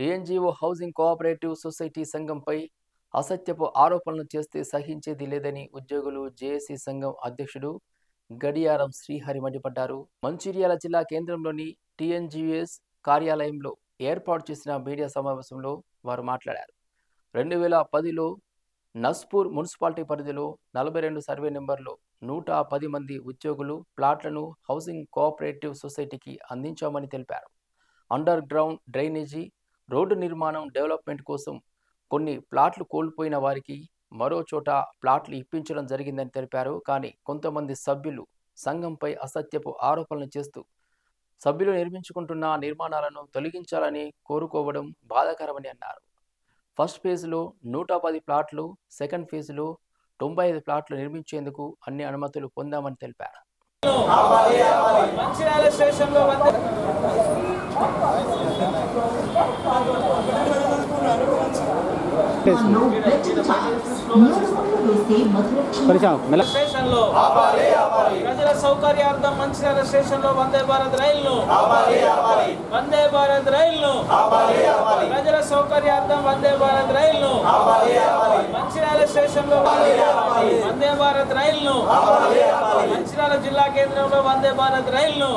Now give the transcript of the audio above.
TNGO housing cooperative society సంఘంపై అసత్యపు ఆరోపణలు చేస్తే సహించేది లేదని ఉద్యోగులు జేఏసీ సంఘం అధ్యక్షుడు గడియారం శ్రీహరి మండిపడ్డారు. మంచిర్యాల జిల్లా కేంద్రంలోని టీఎన్జీఎస్ కార్యాలయంలో ఏర్పాటు చేసిన మీడియా సమావేశంలో వారు మాట్లాడారు. రెండు వేల పదిలో నస్పూర్ మున్సిపాలిటీ పరిధిలో నలభై రెండు సర్వే నెంబర్లో నూట పది మంది ఉద్యోగులు ప్లాట్లను హౌసింగ్ కోఆపరేటివ్ సొసైటీకి అందించామని తెలిపారు. అండర్ గ్రౌండ్ డ్రైనేజీ రోడ్డు నిర్మాణం డెవలప్మెంట్ కోసం కొన్ని ప్లాట్లు కోల్పోయిన వారికి మరో చోట ప్లాట్లు ఇప్పించడం జరిగిందని తెలిపారు. కానీ కొంతమంది సభ్యులు సంఘంపై అసత్యపు ఆరోపణలు చేస్తూ సభ్యులు నిర్మించుకుంటున్న నిర్మాణాలను తొలగించాలని కోరుకోవడం బాధాకరమని అన్నారు. ఫస్ట్ ఫేజ్లో నూట పది ప్లాట్లు సెకండ్ ఫేజ్లో తొంభై ఐదు ప్లాట్లు నిర్మించేందుకు అన్ని అనుమతులు పొందామని తెలిపారు. ప్రజల సౌకర్యార్థం మంచిర్యాల స్టేషన్లో వందే భారత్ రైలును వందే భారత్ రైలును ప్రజల సౌకర్యార్థం వందే భారత్ రైలును మంచిర్యాల స్టేషన్లో వందే భారత్ రైలును మంచిర్యాల జిల్లా కేంద్రంలో వందే భారత్ రైలును